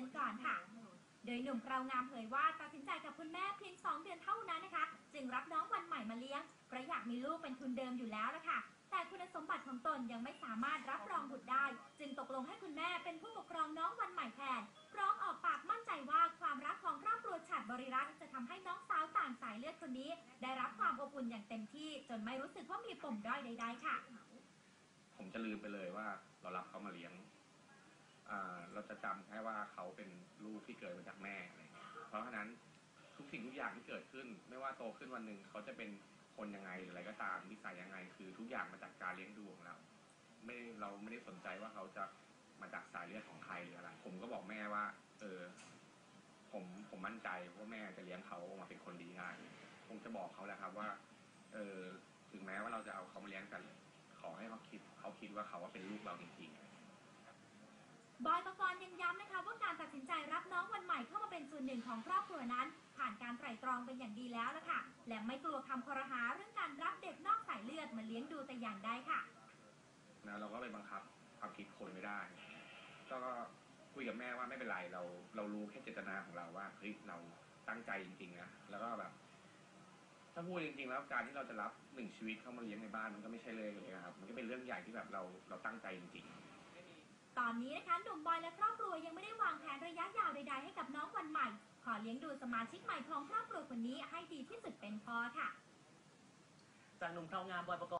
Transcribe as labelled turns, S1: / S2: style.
S1: อนก่อนค่ะ โดยหนุ่มเรางามเผยว่าตัดสินใจกับคุณแม่เพียง 2 เดือนเท่านั้นนะคะ จึงรับน้องวันใหม่มาเลี้ยงเพราะอยากมีลูกเป็นทุนเดิมอยู่แล้วละค่ะแต่คุณสมบัติของตนยังไม่สามารถรับรองบุตรได้ จึงตกลงให้คุณแม่เป็นผู้ปกครองน้องวันใหม่แทนพร้อมออกปากมั่นใจว่าความรักของครอบครัวฉัดบริรักษ์จะทำให้น้องสาวต่างสายเลือดคนนี้ ได้รับความอบอุ่นอย่างเต็มที่ จนไม่รู้สึกว่ามีปมด้อยใดๆค่ะ
S2: ผมจะลืมไปเลยว่าเรารับเขามาเลี้ยง เราจะจำแค่ว่าเขาเป็นลูกที่เกิดมาจากแม่อะไรเงี้ยเพราะฉะนั้นทุกสิ่งทุกอย่างที่เกิดขึ้น ไม่ว่าโตขึ้นวันหนึ่งเขาจะเป็นคนยังไงหรืออะไรก็ตามนิสัยยังไง คือทุกอย่างมาจากการเลี้ยงดูของเรา ไม่เราไม่ได้สนใจว่าเขาจะมาจากสายเลือดของใครหรืออะไร ผมก็บอกแม่ว่า เออ ผมผมมั่นใจว่าแม่จะเลี้ยงเขาออกมาเป็นคนดีได้คงจะบอกเขาแหละครับว่า เออถึงแม้ว่าเราจะเอาเขามาเลี้ยงกัน ขอให้เขาคิด เขาคิดว่าเขาว่าเป็นลูกเราจริงๆ
S1: บอยปกรณ์ยังย้ำนะคะว่าการตัดสินใจรับน้องวันใหม่เข้ามาเป็นส่วนหนึ่งของครอบครัวนั้น ผ่านการไตร่ตรองเป็นอย่างดีแล้วละค่ะ และไม่กลัวคำคอรหาเรื่องการรับเด็กนอกสายเลือดมาเลี้ยงดูแต่อย่างใดค่ะ
S2: นะเราก็ไปบังคับความคิดคนไม่ได้ ก็คุยกับแม่ว่าไม่เป็นไรเรา เรารู้แค่เจตนาของเราว่าเฮ้ยเราตั้งใจจริงๆนะแล้วก็แบบถ้าพูดจริงๆแล้วการที่เราจะรับหนึ่งชีวิตเข้ามาเลี้ยงในบ้านมันก็ไม่ใช่เลยเลยครับ มันก็เป็นเรื่องใหญ่ที่แบบเราเราตั้งใจจริงๆ
S1: ตอนนี้นะคะหนุ่มบอยและครอบครัวยังไม่ได้วางแผนระยะยาวใด ๆ ให้กับน้องวันใหม่ ขอเลี้ยงดูสมาชิกใหม่ของครอบครัวคนนี้ให้ดีที่สุดเป็นพอค่ะ
S3: จากหนุ่มเทางามบอยประกอบ